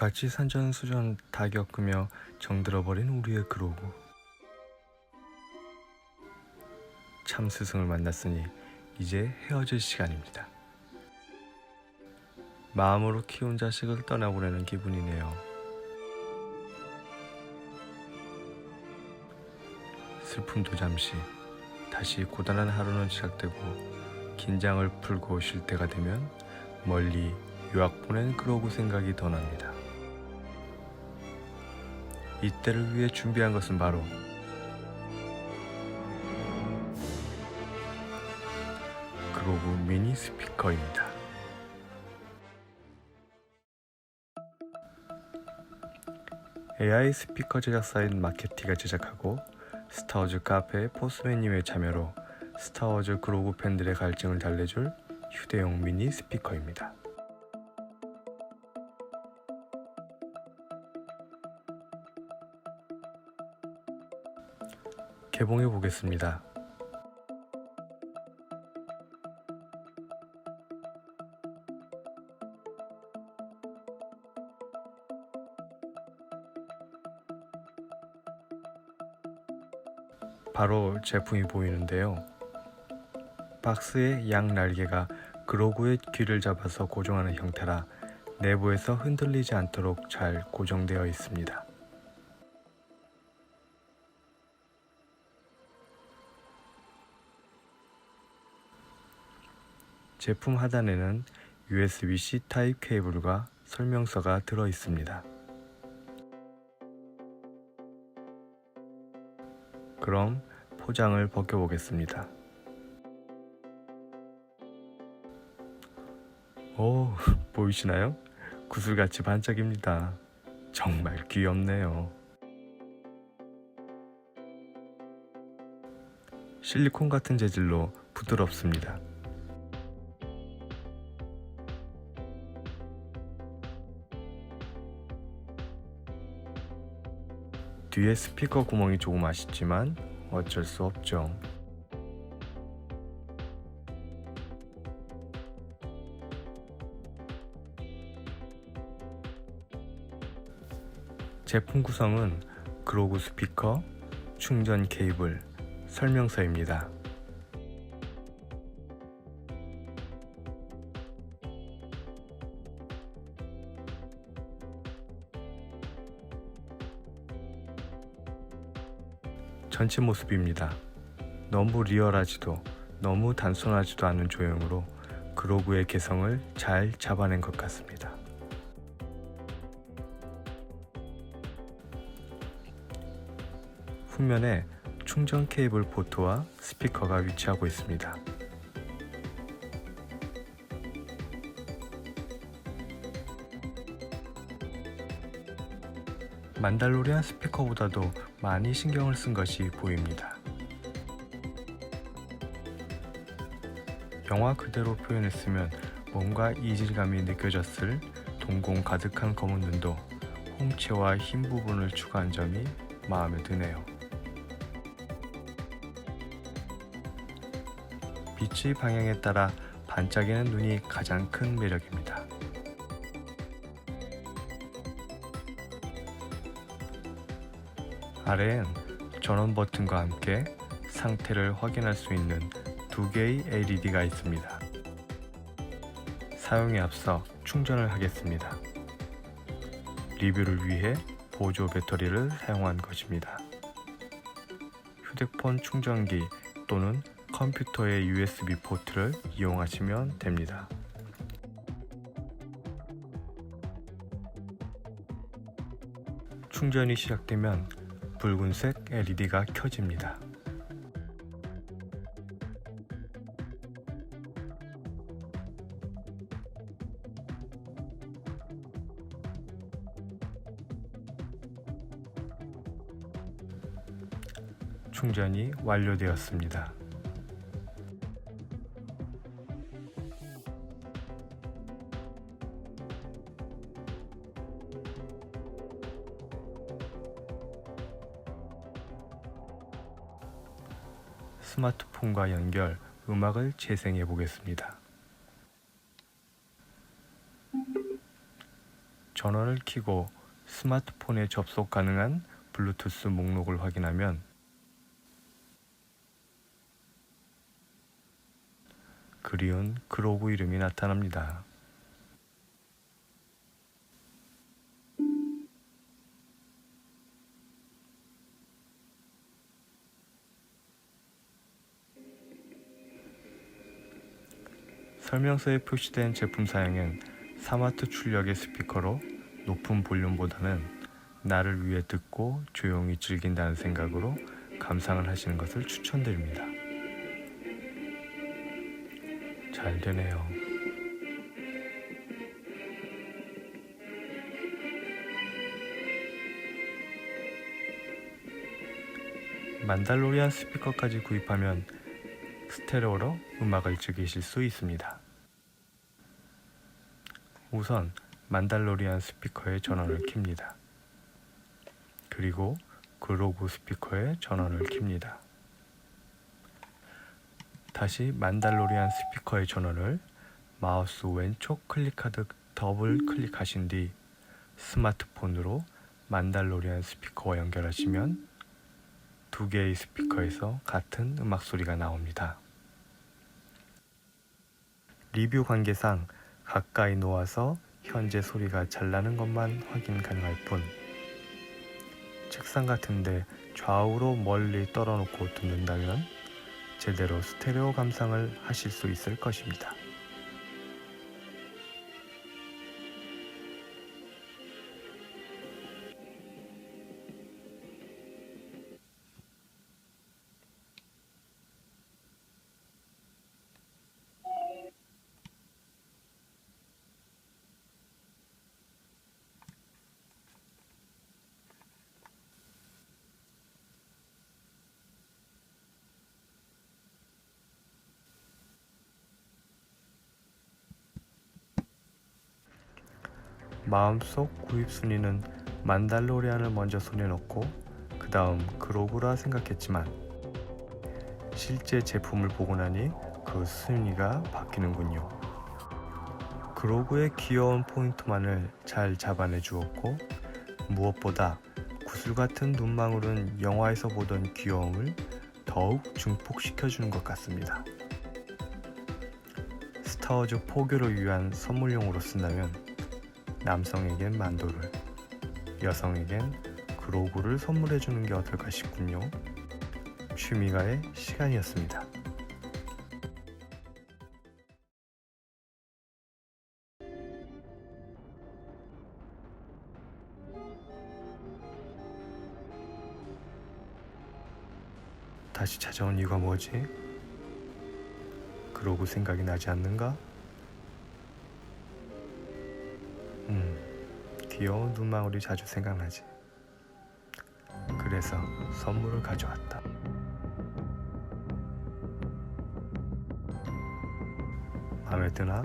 같이 산전수전 다 겪으며 정들어버린 우리의 그로구 참 스승을 만났으니 이제 헤어질 시간입니다. 마음으로 키운 자식을 떠나보내는 기분이네요. 슬픔도 잠시 다시 고단한 하루는 시작되고 긴장을 풀고 쉴 때가 되면 멀리 유학 보낸 그로구 생각이 더 납니다. 이때를 위해 준비한 것은 바로 그로구 미니 스피커입니다. AI 스피커 제작사인 마케티가 제작하고 스타워즈 카페 포스맨님의 참여로 스타워즈 그로구 팬들의 갈증을 달래줄 휴대용 미니 스피커입니다. 개봉해 보겠습니다. 바로 제품이 보이는데요. 박스의 양 날개가 그로구의 귀를 잡아서 고정하는 형태라 내부에서 흔들리지 않도록 잘 고정되어 있습니다. 제품 하단에는 USB-C 타입 케이블과 설명서가 들어 있습니다. 그럼 포장을 벗겨보겠습니다. 오, 보이시나요? 구슬같이 반짝입니다. 정말 귀엽네요. 실리콘 같은 재질로 부드럽습니다. 뒤에 스피커 구멍이 조금 아쉽지만 어쩔 수 없죠. 제품 구성은 그로구 스피커, 충전 케이블, 설명서입니다. 전체 모습입니다. 너무 리얼하지도 너무 단순하지도 않은 조형으로 그로구의 개성을 잘 잡아낸 것 같습니다. 후면에 충전 케이블 포트와 스피커가 위치하고 있습니다. 만달로리안 스피커보다도 많이 신경을 쓴 것이 보입니다. 영화 그대로 표현했으면 뭔가 이질감이 느껴졌을 동공 가득한 검은 눈도 홍채와 흰 부분을 추가한 점이 마음에 드네요. 빛의 방향에 따라 반짝이는 눈이 가장 큰 매력입니다. 아래엔 전원 버튼과 함께 상태를 확인할 수 있는 두 개의 LED가 있습니다. 사용에 앞서 충전을 하겠습니다. 리뷰를 위해 보조 배터리를 사용한 것입니다. 휴대폰 충전기 또는 컴퓨터의 USB 포트를 이용하시면 됩니다. 충전이 시작되면 붉은색 LED가 켜집니다. 충전이 완료되었습니다. 스마트폰과 연결 음악을 재생해 보겠습니다. 전원을 켜고 스마트폰에 접속 가능한 블루투스 목록을 확인하면 그리운 그로그 이름이 나타납니다. 설명서에 표시된 제품 사양은 3와트 출력의 스피커로 높은 볼륨보다는 나를 위해 듣고 조용히 즐긴다는 생각으로 감상을 하시는 것을 추천드립니다. 잘 되네요. 만달로리안 스피커까지 구입하면 스테레오로 음악을 즐기실 수 있습니다. 우선 만달로리안 스피커의 전원을 켭니다. 그리고 그로그 스피커의 전원을 켭니다. 다시 만달로리안 스피커의 전원을 마우스 왼쪽 클릭하듯 더블 클릭하신 뒤 스마트폰으로 만달로리안 스피커와 연결하시면 두 개의 스피커에서 같은 음악 소리가 나옵니다. 리뷰 관계상 가까이 놓아서 현재 소리가 잘 나는 것만 확인 가능할 뿐 책상 같은데 좌우로 멀리 떨어놓고 듣는다면 제대로 스테레오 감상을 하실 수 있을 것입니다. 마음속 구입 순위는 만달로리안을 먼저 손에 넣고 그 다음 그로구라 생각했지만 실제 제품을 보고 나니 그 순위가 바뀌는군요. 그로구의 귀여운 포인트만을 잘 잡아내 주었고 무엇보다 구슬 같은 눈망울은 영화에서 보던 귀여움을 더욱 증폭시켜 주는 것 같습니다. 스타워즈 포교를 위한 선물용으로 쓴다면 남성에겐 만도를, 여성에겐 그로구를 선물해 주는 게 어떨까 싶군요. 취미가의 시간이었습니다. 다시 찾아온 이유가 뭐지? 그로구 생각이 나지 않는가? 귀여운 눈망울이 자주 생각나지. 그래서 선물을 가져왔다. 마음에 드나?